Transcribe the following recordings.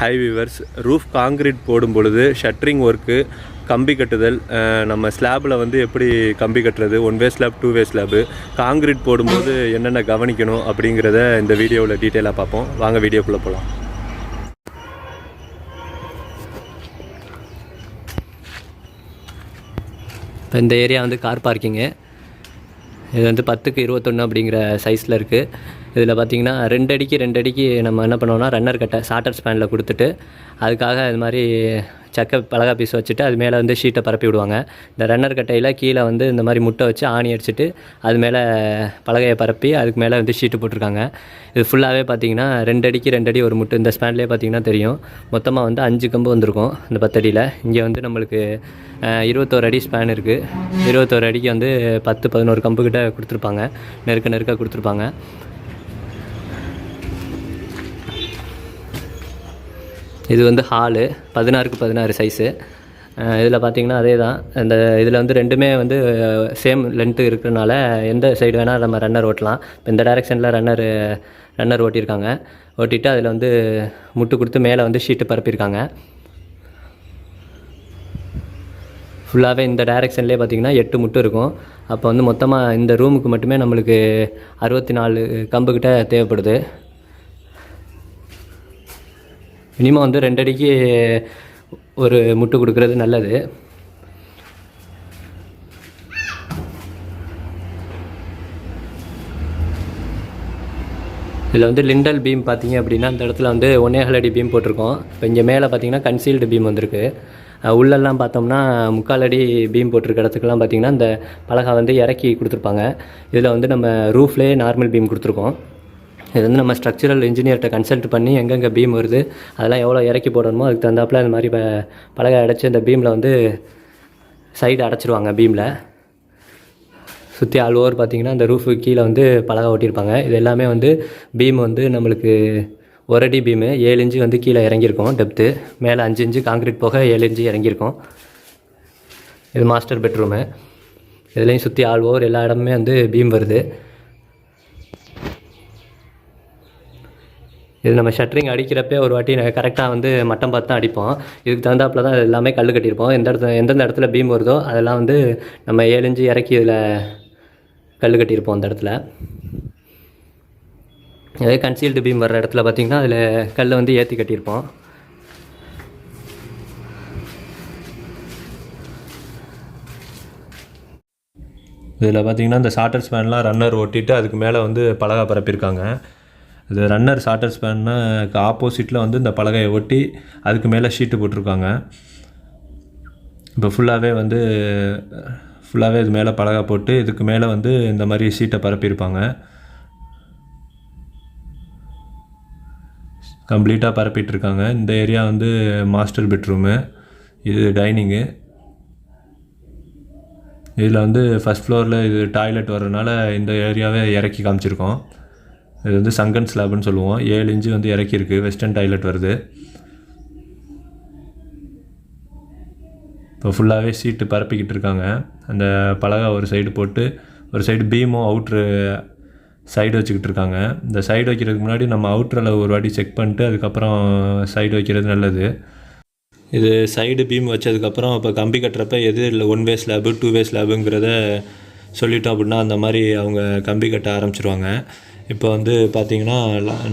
High viewers roof concrete போடும் பொழுது ஷட்ரிங் work கம்பி கட்டுதல் நம்ம ஸ்லாபில் வந்து எப்படி கம்பி கட்டுறது? One way slab two way slab concrete போடும்போது என்னென்ன கவனிக்கணும் அப்படிங்கிறத இந்த வீடியோவில் டீட்டெயிலாக பார்ப்போம். வாங்க வீடியோக்குள்ளே போகலாம் இப்போ இந்த ஏரியா வந்து கார் பார்க்கிங்கு இது வந்து பத்துக்கு இருபத்தொன்று அப்படிங்கிற சைஸில் இருக்குது இதில் பார்த்தீங்கன்னா ரெண்டு அடிக்கு ரெண்டு அடிக்கு நம்ம என்ன பண்ணுவோம்னா ரன்னர் கட்டை சாட்டர் ஸ்பேனில் கொடுத்துட்டு அதுக்காக இது மாதிரி சக்க பலகா பீஸ் வச்சுட்டு அது மேலே வந்து ஷீட்டை பரப்பி விடுவாங்க. இந்த ரன்னர் கட்டையில் கீழே வந்து இந்த மாதிரி முட்டை வச்சு ஆணி அடிச்சுட்டு அது மேலே பலகையை பரப்பி அதுக்கு மேலே வந்து ஷீட்டு போட்டிருக்காங்க. இது ஃபுல்லாகவே பார்த்திங்கன்னா ரெண்டு அடிக்கு ரெண்டு அடி ஒரு முட்டை. இந்த ஸ்பேன்லேயே பார்த்தீங்கன்னா தெரியும். மொத்தமாக வந்து அஞ்சு கம்பு வந்திருக்கும் இந்த பத்தடியில். இங்கே வந்து நம்மளுக்கு இருபத்தோரு அடி ஸ்பேன் இருக்குது இருபத்தோரு அடிக்கு வந்து பத்து பதினோரு கம்பு கிட்ட கொடுத்துருப்பாங்க. நெருக்க நெருக்க கொடுத்துருப்பாங்க. இது வந்து ஹாலு பதினாறுக்கு பதினாறு சைஸு இதில் பார்த்தீங்கன்னா அதே தான் இந்த இதில் வந்து ரெண்டுமே வந்து சேம் லென்த்து இருக்கிறனால எந்த சைடு வேணால் நம்ம ரன்னர் ஓட்டலாம். இப்போ இந்த டைரெக்ஷனில் ரன்னர் ரன்னர் ஓட்டியிருக்காங்க. ஓட்டிட்டு அதில் வந்து முட்டு கொடுத்து மேலே வந்து ஷீட்டு பரப்பியிருக்காங்க. ஃபுல்லாகவே இந்த டைரெக்ஷன்லேயே பார்த்தீங்கன்னா எட்டு முட்டு இருக்கும். அப்போ வந்து மொத்தமாக இந்த ரூமுக்கு மட்டுமே நம்மளுக்கு அறுபத்தி நாலு கம்புக்கிட்ட தேவைப்படுது. மினிமம் வந்து ரெண்டடிக்கு ஒரு முட்டு கொடுக்கறது நல்லது. இதில் வந்து லிண்டல் பீம் பார்த்தீங்க அப்படின்னா இந்த இடத்துல வந்து ஒன்னேகால் அடி பீம் போட்டிருக்கோம். இப்போ இங்கே மேலே பார்த்தீங்கன்னா கன்சீல்டு பீம் வந்திருக்கு. உள்ளெல்லாம் பார்த்தோம்னா முக்கால் அடி பீம் போட்டிருக்க இடத்துக்கெல்லாம் பார்த்தீங்கன்னா இந்த பலகா வந்து இறக்கி கொடுத்துருப்பாங்க. இதில் வந்து நம்ம ரூஃப்லேயே நார்மல் பீம் கொடுத்துருக்கோம். இது வந்து நம்ம ஸ்ட்ரக்சரல் இன்ஜினியர்கிட்ட கன்சல்ட் பண்ணி எங்கெங்கே பீம் வருது அதெல்லாம் எவ்வளோ இறக்கி போடணுமோ அதுக்கு தகுந்தாப்புல இந்த மாதிரி இப்போ பலகை அடைச்சி அந்த பீமில் வந்து சைடு அடைச்சிருவாங்க பீமில் சுற்றி ஆல் ஓவர் பார்த்தீங்கன்னா அந்த ரூஃபு கீழே வந்து பலகை ஒட்டியிருப்பாங்க. இது எல்லாமே வந்து பீம் வந்து நம்மளுக்கு ஒரு அடி பீமு ஏழு இன்ச்சு வந்து கீழே இறங்கியிருக்கும் டெப்த்து மேலே அஞ்சு இன்ச்சு காங்கிரீட் போக ஏழு இன்ச்சு இறங்கியிருக்கோம். இது மாஸ்டர் பெட்ரூமு இதுலேயும் சுற்றி ஆல் ஓவர் எல்லா இடமுமே வந்து பீம் வருது. இது நம்ம ஷட்டரிங் அடிக்கிறப்பே ஒரு வாட்டி கரெக்டாக வந்து மட்டம் பார்த்து தான் அடிப்போம். இதுக்கு தகுந்தாப்புல தான் எல்லாமே கல் கட்டியிருப்போம். எந்த இடத்துல எந்தெந்த இடத்துல பீம் வருதோ அதெல்லாம் வந்து நம்ம ஏழு இறக்கி இதில் கல் கட்டியிருப்போம் அந்த இடத்துல. அதே கன்சீல்டு பீம் வர்ற இடத்துல பார்த்திங்கன்னா அதில் கல் வந்து ஏற்றி கட்டியிருப்போம். இதில் பார்த்தீங்கன்னா இந்த ஷார்ட்டர் ஸ்பேன்லாம் ரன்னர் ஓட்டிட்டு அதுக்கு மேலே வந்து பலகா பரப்பியிருக்காங்க. இது ரன்னர் ஷார்ட்டர் ஸ்பேனுக்கு ஆப்போசிட்டில் வந்து இந்த பலகையை ஒட்டி அதுக்கு மேலே ஷீட்டு போட்டிருக்காங்க. இப்போ ஃபுல்லாகவே வந்து ஃபுல்லாகவே இது மேலே பலகை போட்டு இதுக்கு மேலே வந்து இந்த மாதிரி ஷீட்டை பரப்பியிருப்பாங்க. கம்ப்ளீட்டாக பரப்பிட்டுருக்காங்க. இந்த ஏரியா வந்து மாஸ்டர் பெட்ரூமு இது டைனிங்கு இதில் வந்து ஃபஸ்ட் ஃப்ளோரில் இது டாய்லெட் வர்றதுனால இந்த ஏரியாவே இறக்கி காமிச்சிருக்கோம். இது வந்து சங்கன் ஸ்லாப்னு சொல்லுவோம். ஏழு இன்ச்சு வந்து இறக்கியிருக்கு. வெஸ்டர்ன் டாய்லெட் வருது. இப்போ ஃபுல்லாகவே சீட்டு பரப்பிக்கிட்டு இருக்காங்க. அந்த பலகா ஒரு சைடு போட்டு ஒரு சைடு பீமும் அவுட்ரு சைடு வச்சுக்கிட்டு இருக்காங்க. இந்த சைடு வைக்கிறதுக்கு முன்னாடி நம்ம அவுட்ரில் ஒரு வாட்டி செக் பண்ணிட்டு அதுக்கப்புறம் சைடு வைக்கிறது நல்லது. இது சைடு பீம் வச்சதுக்கப்புறம் இப்போ கம்பி கட்டுறப்ப எது இல்லை one way slab two way ஸ்லாபுங்கிறத சொல்லிட்டோம் அப்படின்னா அந்த மாதிரி அவங்க கம்பி கட்ட ஆரம்பிச்சிருவாங்க. இப்போ வந்து பார்த்தீங்கன்னா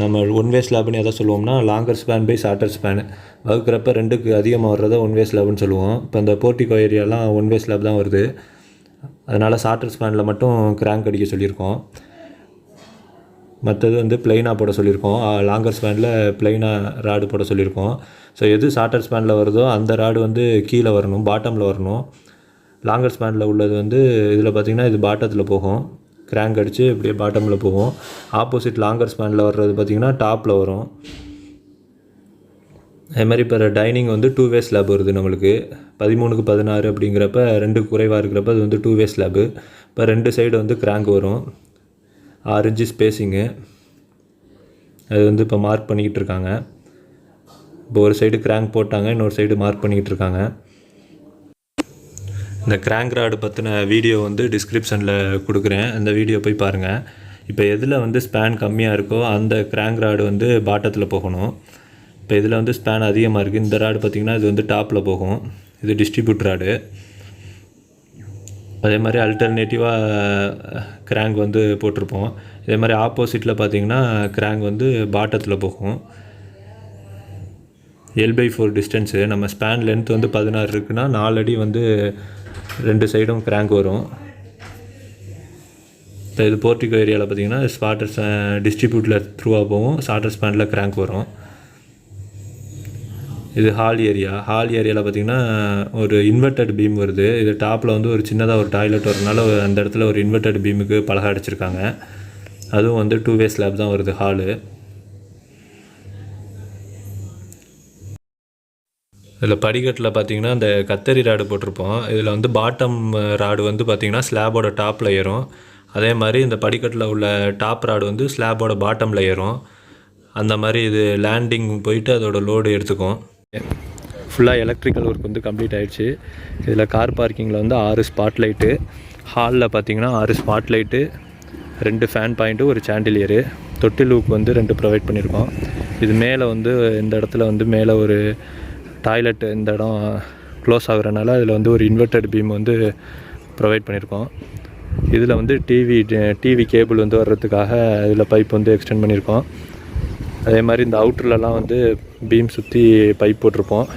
நம்ம ஒன் வே ஸ்லாப்னு எதை சொல்லுவோம்னா longer span by shorter span வகுக்கிறப்ப ரெண்டுக்கு அதிகமாக வர்றதை ஒன் வே ஸ்லாப்னு சொல்லுவோம். இப்போ இந்த போர்ட்டிகோ ஏரியாலாம் ஒன் வே ஸ்லாப் தான் வருது. அதனால் ஷார்ட்டர் ஸ்பேனில் மட்டும் கிராங்க் அடிக்க சொல்லியிருக்கோம். மற்றது வந்து பிளைனாக போட சொல்லியிருக்கோம். லாங்கர் ஸ்பேனில் பிளைனாக ராடு போட சொல்லியிருக்கோம். ஸோ எது ஷார்ட்டர் ஸ்பேனில் வருதோ அந்த ராடு வந்து கீழே வரணும் பாட்டமில் வரணும். லாங்கர் ஸ்பேனில் உள்ளது வந்து இதில் பார்த்திங்கன்னா இது பாட்டத்தில் போகும். கிராங்க் அடித்து இப்படியே பாட்டமில் போகும். ஆப்போசிட் லாங்கர் ஸ்பேனில் வர்றது பார்த்திங்கன்னா டாப்பில் வரும். அதே மாதிரி இப்போ டைனிங் வந்து டூ வே ஸ்லாப் வருது நம்மளுக்கு. பதிமூணுக்கு பதினாறு அப்படிங்கிறப்ப ரெண்டு குறைவாக இருக்கிறப்ப அது வந்து டூ வே ஸ்லாபு இப்போ ரெண்டு சைடு வந்து கிராங்க் வரும். ஆறு இன்ச்சு ஸ்பேஸிங்கு அது வந்து இப்போ மார்க் பண்ணிக்கிட்டு இருக்காங்க. இப்போ ஒரு சைடு கிராங்க் போட்டாங்க இன்னொரு சைடு மார்க் பண்ணிக்கிட்டு இருக்காங்க. இந்த கிராங்க் ராடு பற்றின வீடியோ வந்து டிஸ்கிரிப்ஷனில் கொடுக்குறேன். அந்த வீடியோ போய் பாருங்கள் இப்போ எதில் வந்து ஸ்பேன் கம்மியாக இருக்கோ அந்த கிராங்க் ராடு வந்து பாட்டத்தில் போகணும். இப்போ இதில் வந்து ஸ்பேன் அதிகமாக இருக்குது இந்த ராடு பார்த்திங்கன்னா இது வந்து டாப்பில் போகும். இது டிஸ்ட்ரிபியூட் ராடு அதே மாதிரி அல்டர்னேட்டிவாக கிராங்க் வந்து போட்டிருப்போம். இதே மாதிரி ஆப்போசிட்டில் பார்த்தீங்கன்னா கிராங்க் வந்து பாட்டத்தில் போகும். எல் பை ஃபோர் டிஸ்டன்ஸு நம்ம ஸ்பேன் லென்த் வந்து பதினாறு இருக்குன்னா நாலு அடி வந்து ரெண்டு சைடும் கிராங்க் வரும். இப்போ இது போர்ட்டிகோ ஏரியாவில் பார்த்தீங்கன்னா ஸ்பாட்டர் டிஸ்ட்ரிபியூட்டில் த்ரூவாக போகும். ஸ்டார்டர் ஸ்பேண்டில் கிராங்க் வரும். இது ஹால் ஏரியா ஹால் ஏரியாவில் பார்த்தீங்கன்னா ஒரு இன்வெர்டட் பீம் வருது. இது டாப்பில் வந்து ஒரு சின்னதாக ஒரு டாய்லெட் வரனால அந்த இடத்துல ஒரு இன்வெர்டட் பீமுக்கு பலகை அடிச்சிருக்காங்க. அதுவும் வந்து டூ வே ஸ்லாப் தான் வருது ஹாலு இதில் படிக்கட்டில் பார்த்தீங்கன்னா இந்த கத்தரி ராடு போட்டிருப்போம். இதில் வந்து பாட்டம் ராடு வந்து பார்த்தீங்கன்னா ஸ்லாபோட டாப்பில் ஏறும். அதே மாதிரி இந்த படிக்கட்டில் உள்ள டாப் ராடு வந்து ஸ்லாபோட பாட்டமில் ஏறும். அந்த மாதிரி இது லேண்டிங் போயிட்டு அதோட லோடு எடுத்துக்கும். ஃபுல்லாக எலக்ட்ரிக்கல் ஒர்க் வந்து கம்ப்ளீட் ஆகிடுச்சு இதில் கார் பார்க்கிங்கில் வந்து ஆறு ஸ்பாட் லைட்டு ஹாலில் பார்த்தீங்கன்னா ஆறு ஸ்பாட் லைட்டு ரெண்டு ஃபேன் பாயிண்ட்டு ஒரு சாண்டிலியரு தொட்டிலுக்கு வந்து ரெண்டு ப்ரொவைட் பண்ணியிருக்கோம் இது மேலே வந்து இந்த இடத்துல வந்து மேலே ஒரு டாய்லெட் இந்த இடம் க்ளோஸ் ஆகுறனால அதில் வந்து ஒரு இன்வெர்டட் பீம் வந்து ப்ரொவைட் பண்ணியிருக்கோம். இதில் வந்து டிவி டிவி கேபிள் வந்து வர்றதுக்காக இதில் பைப் வந்து எக்ஸ்டெண்ட் பண்ணியிருக்கோம். அதே மாதிரி இந்த அவுட்டர்லலாம் வந்து பீம் சுற்றி பைப் போட்டிருப்போம்.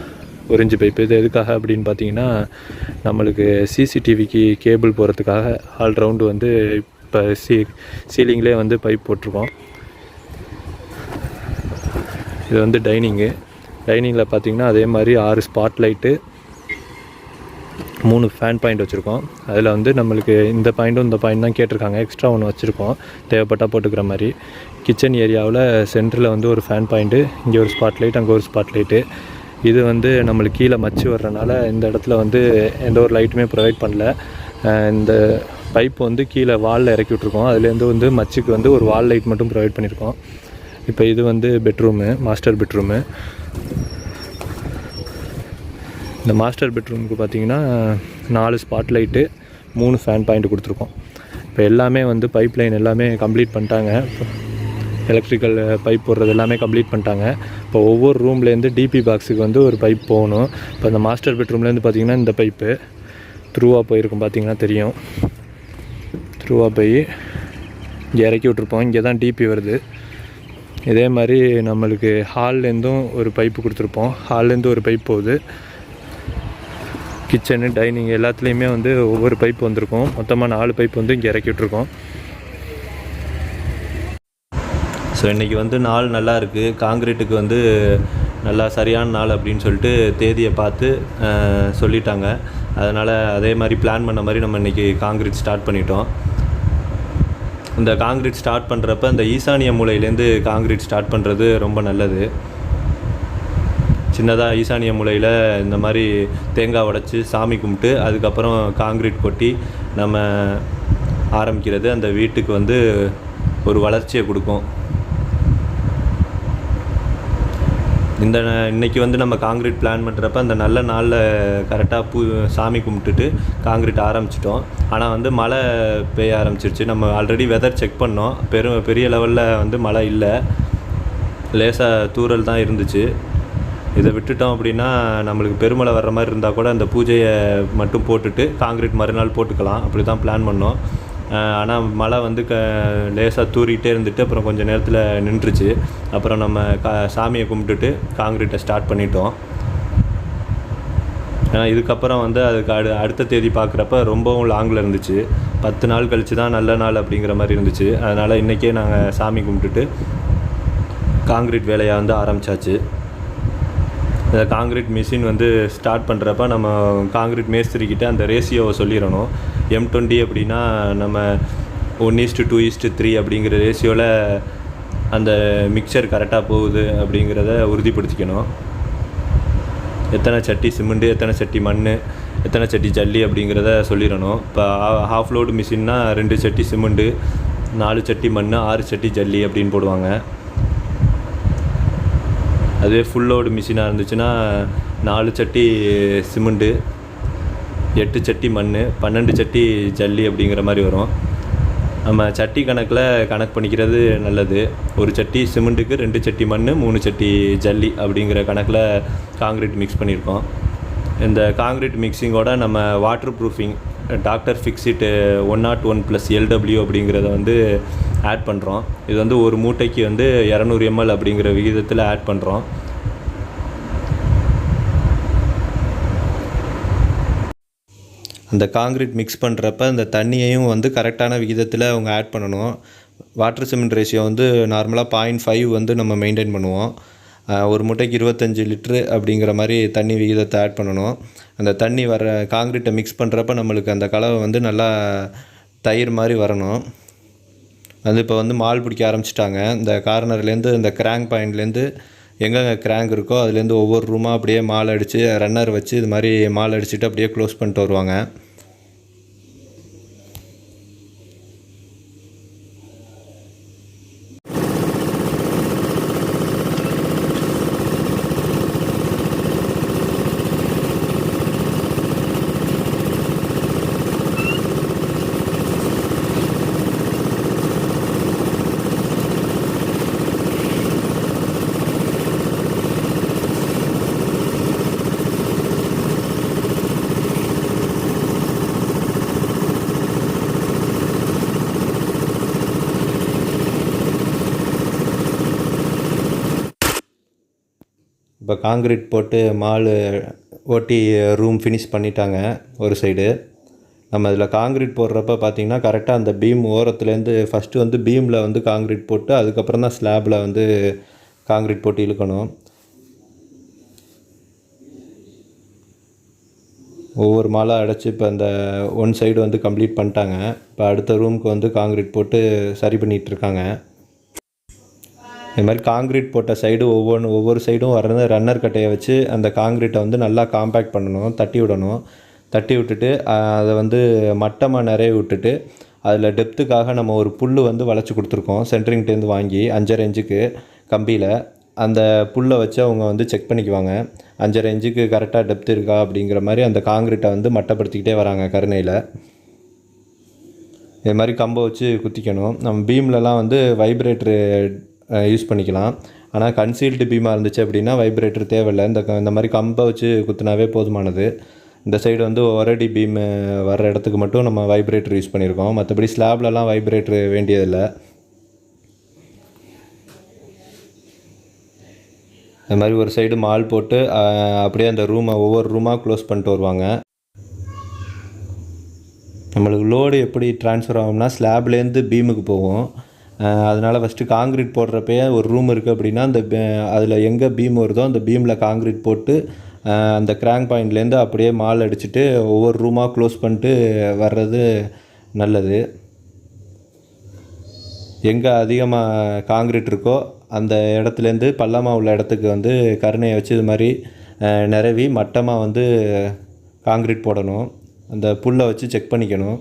ஒரிஞ்சு பைப் இது எதுக்காக அப்படின்னு பார்த்தீங்கன்னா நம்மளுக்கு சிசிடிவிக்கு கேபிள் போகிறதுக்காக ஆல் ரவுண்டு வந்து இப்போ சீ சீலிங்லேயே வந்து பைப் போட்டிருக்கோம். இது வந்து டைனிங்கு டைனிங்கில் பார்த்தீங்கன்னா அதே மாதிரி ஆறு ஸ்பாட் லைட்டு மூணு ஃபேன் பாயிண்ட் வச்சுருக்கோம். அதில் வந்து நம்மளுக்கு இந்த பாயிண்ட்டும் இந்த பாயிண்ட் தான் கேட்டிருக்காங்க. எக்ஸ்ட்ரா ஒன்று வச்சுருக்கோம். தேவைப்பட்டால் போட்டுக்கிற மாதிரி. கிச்சன் ஏரியாவில் சென்டரில் வந்து ஒரு ஃபேன் பாயிண்ட்டு இங்கே ஒரு ஸ்பாட் லைட் அங்கே ஒரு ஸ்பாட் லைட்டு இது வந்து நம்மளுக்கு கீழே மச்சு வர்றனால இந்த இடத்துல வந்து எந்த ஒரு லைட்டுமே ப்ரொவைட் பண்ணல. இந்த பைப் வந்து கீழே வாலில் இறக்கி விட்ருக்கோம் அதுலேருந்து வந்து மச்சுக்கு வந்து ஒரு வால் லைட் மட்டும் ப்ரொவைட் பண்ணியிருக்கோம் இப்போ இது வந்து பெட்ரூமு மாஸ்டர் பெட்ரூமு இந்த மாஸ்டர் பெட்ரூமுக்கு பார்த்தீங்கன்னா நாலு ஸ்பாட் லைட்டு மூணு ஃபேன் பாயிண்ட் கொடுத்துருக்கோம். இப்போ எல்லாமே வந்து பைப் லைன் எல்லாமே கம்ப்ளீட் பண்ணிட்டாங்க. எலக்ட்ரிக்கல் பைப் போடுறது எல்லாமே கம்ப்ளீட் பண்ணிட்டாங்க. இப்போ ஒவ்வொரு ரூம்லேருந்து டிபி பாக்ஸுக்கு வந்து ஒரு பைப் போகணும். இப்போ இந்த மாஸ்டர் பெட்ரூம்லேருந்து பார்த்தீங்கன்னா இந்த பைப்பு த்ரூவாக போயிருக்கும் பார்த்தீங்கன்னா தெரியும். த்ரூவாக போய் இங்கே இறக்கி விட்ருப்போம் இங்கே தான் டிபி வருது. இதே மாதிரி நம்மளுக்கு ஹால்லேருந்தும் ஒரு பைப்பு கொடுத்துருப்போம். ஹால்லேருந்து ஒரு பைப் போகுது. கிச்சனு டைனிங் எல்லாத்துலேயுமே வந்து ஒவ்வொரு பைப் வந்திருக்கும். மொத்தமாக நாலு பைப் வந்து இங்கே இறக்கி விட்ருக்கோம் ஸோ இன்றைக்கி வந்து நாள் நல்லா இருக்குது காங்கிரீட்டுக்கு வந்து நல்லா சரியான நாள் அப்படின்னு சொல்லிட்டு தேதியை பார்த்து சொல்லிட்டாங்க. அதனால் அதே மாதிரி பிளான் பண்ண மாதிரி நம்ம இன்றைக்கி காங்கிரீட் ஸ்டார்ட் பண்ணிட்டோம். இந்த காங்கிரீட் ஸ்டார்ட் பண்ணுறப்ப இந்த ஈசானிய மூலையிலேருந்து காங்கிரீட் ஸ்டார்ட் பண்ணுறது ரொம்ப நல்லது. சின்னதாக ஈசானிய மூலையில் இந்த மாதிரி தேங்காய் உடைச்சி சாமி கும்பிட்டு அதுக்கப்புறம் காங்கிரீட் கொட்டி நம்ம ஆரம்பிக்கிறது. அந்த வீட்டுக்கு வந்து ஒரு வளர்ச்சியை கொடுக்கும். இந்த ந- இன்னைக்கு வந்து நம்ம காங்கிரீட் பிளான் பண்ணுறப்ப அந்த நல்ல நாளில் கரெக்டாக பூ சாமி கும்பிட்டுட்டு காங்கிரீட் ஆரம்பிச்சிட்டோம். ஆனால் வந்து மழை பெய்ய ஆரம்பிச்சிருச்சு. நம்ம ஆல்ரெடி வெதர் செக் பண்ணோம். பெரும் பெரிய லெவலில் வந்து மழை இல்லை. லேசாக தூறல் தான் இருந்துச்சு. இதை விட்டுட்டோம் அப்படின்னா நம்மளுக்கு பெருமழை வர்ற மாதிரி இருந்தால் கூட அந்த பூஜையை மட்டும் போட்டுட்டு காங்கிரீட் மறுநாள் போட்டுக்கலாம். அப்படி தான் பிளான் பண்ணோம். ஆனால் மழை வந்து க லேசாக தூறிக்கிட்டே இருந்துட்டு அப்புறம் கொஞ்சம் நேரத்தில் நின்றுச்சு. அப்புறம் நம்ம கா சாமியை கும்பிட்டுட்டு காங்கிரீட்டை ஸ்டார்ட் பண்ணிட்டோம். ஏன்னா இதுக்கப்புறம் வந்து அதுக்கு அடு அடுத்த தேதி பார்க்குறப்ப ரொம்பவும் லாங்கில் இருந்துச்சு. பத்து நாள் கழிச்சு தான் நல்ல நாள் அப்படிங்கிற மாதிரி இருந்துச்சு. அதனால் இன்றைக்கே நாங்கள் சாமி கும்பிட்டுட்டு காங்கிரீட் வேலையை வந்து ஆரம்பிச்சாச்சு. இந்த காங்கிரீட் மிஷின் வந்து ஸ்டார்ட் பண்ணுறப்ப நம்ம காங்கிரீட் மேஸ்திரிக்கிட்ட அந்த ரேஷியோவை சொல்லிடணும். எம் டுவெண்ட்டி அப்படின்னா நம்ம one is to two is to three அப்படிங்கிற ரேஷியோவில் அந்த மிக்சர் கரெக்டாக போகுது அப்படிங்கிறத உறுதிப்படுத்திக்கணும். எத்தனை சட்டி சிமெண்ட்டு எத்தனை சட்டி மண் எத்தனை சட்டி ஜல்லி அப்படிங்கிறத சொல்லிடணும். இப்போ ஹாஃப் லோடு மிஷின்னா ரெண்டு சட்டி சிமெண்ட்டு நாலு சட்டி மண் ஆறு சட்டி ஜல்லி அப்படின்னு போடுவாங்க. அதுவே ஃபுல் லோடு மிஷினாக இருந்துச்சுன்னா நாலு சட்டி சிமெண்ட்டு எட்டு சட்டி மண் பன்னெண்டு சட்டி ஜல்லி அப்படிங்கிற மாதிரி வரும். நம்ம சட்டி கணக்கில் கணக்கு பண்ணிக்கிறது நல்லது. ஒரு சட்டி சிமெண்ட்டுக்கு ரெண்டு சட்டி மண் மூணு சட்டி ஜல்லி அப்படிங்கிற கணக்கில் காங்க்ரீட் மிக்ஸ் பண்ணியிருக்கோம் இந்த காங்க்ரீட் மிக்சிங்கோட நம்ம water proofing doctor Fixit one naught one plus LW அப்படிங்கிறத வந்து ஆட் பண்ணுறோம் இது வந்து ஒரு மூட்டைக்கு வந்து இரநூறு எம்எல் அப்படிங்கிற விகிதத்தில் ஆட் பண்ணுறோம் அந்த காங்க்ரீட் மிக்ஸ் பண்ணுறப்ப அந்த தண்ணியையும் வந்து கரெக்டான விகிதத்தில் அவங்க ஆட் பண்ணணும். வாட்டர் சிமெண்ட் ரேஷியோ வந்து நார்மலாக பாயிண்ட் ஃபைவ் வந்து நம்ம மெயின்டைன் பண்ணுவோம். ஒரு முட்டைக்கு இருபத்தஞ்சி லிட்ரு அப்படிங்கிற மாதிரி தண்ணி விகிதத்தை ஆட் பண்ணணும். அந்த தண்ணி வர காங்க்ரீட்டை மிக்ஸ் பண்ணுறப்ப நம்மளுக்கு அந்த கலவை வந்து நல்லா தயிர் மாதிரி வரணும். அது இப்போ வந்து மால் பிடிக்க ஆரம்பிச்சிட்டாங்க. இந்த கார்னர்லேருந்து இந்த கிராங்க் பாயிண்ட்லேருந்து எங்கெங்கே கிராங்க் இருக்கோ அதுலேருந்து ஒவ்வொரு ரூமாக அப்படியே மால் அடித்து ரன்னர் வச்சு இது மாதிரி மால் அடிச்சுட்டு அப்படியே க்ளோஸ் பண்ணிட்டு வருவாங்க. இப்போ காங்க்ரீட் போட்டு மால் ஓட்டி ரூம் ஃபினிஷ் பண்ணிட்டாங்க ஒரு சைடு நம்ம அதில் காங்க்ரீட் போடுறப்ப பார்த்தீங்கன்னா கரெக்டாக அந்த பீம் ஓரத்துலேருந்து ஃபஸ்ட்டு வந்து பீமில் வந்து காங்க்ரீட் போட்டு அதுக்கப்புறம் தான் ஸ்லாபில் வந்து காங்க்ரீட் போட்டு இழுக்கணும். ஒவ்வொரு மாலாக அடைச்சி இப்போ அந்த ஒன் சைடு வந்து கம்ப்ளீட் பண்ணிட்டாங்க. இப்போ அடுத்த ரூமுக்கு வந்து காங்க்ரீட் போட்டு சரி பண்ணிகிட்ருக்காங்க இது மாதிரி காங்க்ரீட் போட்ட சைடு ஒவ்வொன்று ஒவ்வொரு சைடும் வர்றது ரன்னர் கட்டையை வச்சு அந்த காங்க்ரீட்டை வந்து நல்லா காம்பேக்ட் பண்ணணும் தட்டி விடணும். தட்டி விட்டுட்டு அதை வந்து மட்டமாக நிறைய விட்டுட்டு அதில் டெப்த்துக்காக நம்ம ஒரு புல் வந்து வளைச்சி கொடுத்துருக்கோம். சென்ட்ரிங்கிட்டேருந்து வாங்கி அஞ்சரை இன்ச்சுக்கு கம்பியில். அந்த புல்லை வச்சு அவங்க வந்து செக் பண்ணிக்குவாங்க. அஞ்சரை இன்ச்சுக்கு கரெக்டாக டெப்த் இருக்கா அப்படிங்கிற மாதிரி அந்த காங்கிரீட்டை வந்து மட்டப்படுத்திக்கிட்டே வராங்க கருணையில். இது மாதிரி கம்பை வச்சு குத்திக்கணும். நம்ம பீம்லலாம் வந்து வைப்ரேட்ரு யூஸ் பண்ணிக்கலாம். ஆனால் கன்சீல்டு பீமாக இருந்துச்சு அப்படின்னா வைப்ரேட்டர் தேவையில்லை. இந்த க- இந்த மாதிரி கம்பை வச்சு குத்துனாவே போதுமானது. இந்த சைடு வந்து ஒரடி பீம் வர்ற இடத்துக்கு மட்டும் நம்ம வைப்ரேட்டர் யூஸ் பண்ணியிருக்கோம் மற்றபடி ஸ்லாப்லலாம் வைப்ரேட்டர் வேண்டியதில்லை. இந்த மாதிரி ஒரு சைடு மால் போட்டு அப்படியே அந்த ரூமை ஒவ்வொரு ரூமாக க்ளோஸ் பண்ணிட்டு வருவாங்க. நம்மளுக்கு லோடு எப்படி ட்ரான்ஸ்ஃபர் ஆகும்னா ஸ்லாப்லேருந்து பீமுக்கு போகும். அதனால் ஃபஸ்ட்டு காங்க்ரீட் போடுறப்பயே ஒரு ரூம் இருக்குது அப்படின்னா அந்த அதில் எங்கே பீம் வருதோ அந்த பீமில் காங்க்ரீட் போட்டு அந்த கிராங்க் பாயிண்ட்லேருந்து அப்படியே மால் அடிச்சுட்டு ஒவ்வொரு ரூமாக க்ளோஸ் பண்ணிட்டு வர்றது நல்லது. எங்கே அதிகமாக காங்க்ரீட் இருக்கோ அந்த இடத்துலேருந்து பள்ளமாக உள்ள இடத்துக்கு வந்து கருணையை வச்சு இது மாதிரி நிறவி மட்டமாக வந்து காங்க்ரீட் போடணும். அந்த புல்லை வச்சு செக் பண்ணிக்கணும்.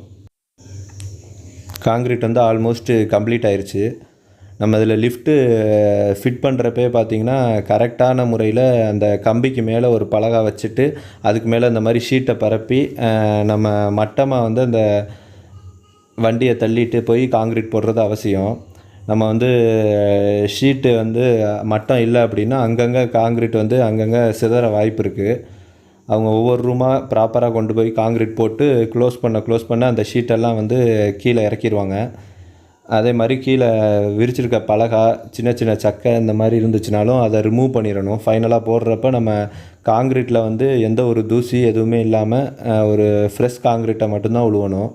காங்க்ரீட் வந்து ஆல்மோஸ்ட் கம்ப்ளீட் ஆயிடுச்சு நம்ம இதில் லிஃப்ட்டு ஃபிட் பண்ணுறப்பே பார்த்திங்கன்னா கரெக்டான முறையில் அந்த கம்பிக்கு மேலே ஒரு பலகா வச்சுட்டு அதுக்கு மேலே இந்த மாதிரி ஷீட்டை பரப்பி நம்ம மட்டமாக வந்து அந்த வண்டியை தள்ளிட்டு போய் காங்க்ரீட் போடுறது அவசியம். நம்ம வந்து ஷீட்டு வந்து மட்டம் இல்லை அப்படின்னா அங்கங்கே காங்க்ரீட் வந்து அங்கங்கே சிதற வாய்ப்பு இருக்குது அவங்க ஒவ்வொரு ரூமாக ப்ராப்பராக கொண்டு போய் காங்க்ரீட் போட்டு க்ளோஸ் பண்ண க்ளோஸ் பண்ண அந்த ஷீட்டெல்லாம் வந்து கீழே இறக்கிடுவாங்க அதே மாதிரி கீழே விரிச்சிருக்க பலகா சின்ன சின்ன சக்கை இந்த மாதிரி இருந்துச்சுனாலும் அதை ரிமூவ் பண்ணிடணும். ஃபைனலாக போடுறப்ப நம்ம காங்க்ரீட்டில் வந்து எந்த ஒரு தூசி எதுவுமே இல்லாமல் ஒரு ஃப்ரெஷ் காங்க்ரீட்டை மட்டும்தான் உழுவணும்.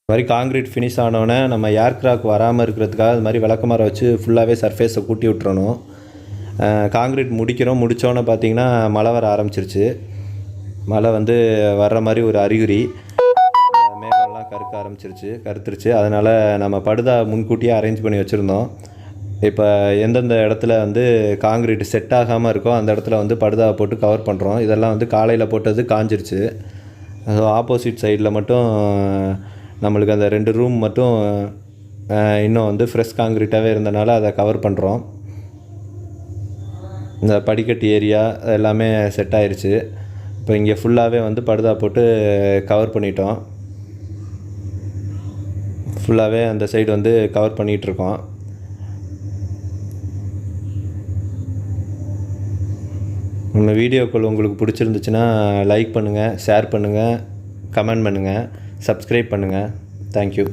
இது மாதிரி காங்க்ரீட் ஃபினிஷ் ஆனோடனே நம்ம ஏர் கிராக் வராமல் இருக்கிறதுக்காக அது மாதிரி விளக்கமாரை வச்சு ஃபுல்லாகவே சர்ஃபேஸை கூட்டி விட்டுறணும். காங்க்ரீட் முடிக்கிறோம் முடித்தோன்னே பார்த்தீங்கன்னா மழை வர ஆரம்பிச்சிருச்சு. மழை வந்து வர்ற மாதிரி ஒரு அறிகுறி. மேகம்லாம் கருக்க ஆரம்பிச்சிருச்சு கருத்துருச்சு. அதனால் நம்ம படுதா முன்கூட்டியே அரேஞ்ச் பண்ணி வச்சுருந்தோம். இப்போ எந்தெந்த இடத்துல வந்து காங்கிரீட் செட் ஆகாமல் இருக்கோ அந்த இடத்துல வந்து படுதா போட்டு கவர் பண்ணுறோம் இதெல்லாம் வந்து காலையில் போட்டது காஞ்சிருச்சு. ஸோ ஆப்போசிட் சைடில் மட்டும் நம்மளுக்கு அந்த ரெண்டு ரூம் மட்டும் இன்னும் வந்து ஃப்ரெஷ் காங்கிரீட்டாகவே இருந்தனால அதை கவர் பண்ணுறோம் இந்த படிக்கட்டு ஏரியா எல்லாமே செட் ஆயிடுச்சு இப்போ இங்கே ஃபுல்லாகவே வந்து படுதா போட்டு கவர் பண்ணிட்டோம். ஃபுல்லாகவே அந்த சைடு வந்து கவர் பண்ணிகிட்ருக்கோம். நம்ம வீடியோக்கள் உங்களுக்கு பிடிச்சிருந்துச்சுன்னா லைக் பண்ணுங்கள் ஷேர் பண்ணுங்கள் கமெண்ட் பண்ணுங்கள் சப்ஸ்கிரைப் பண்ணுங்கள் தேங்க்யூ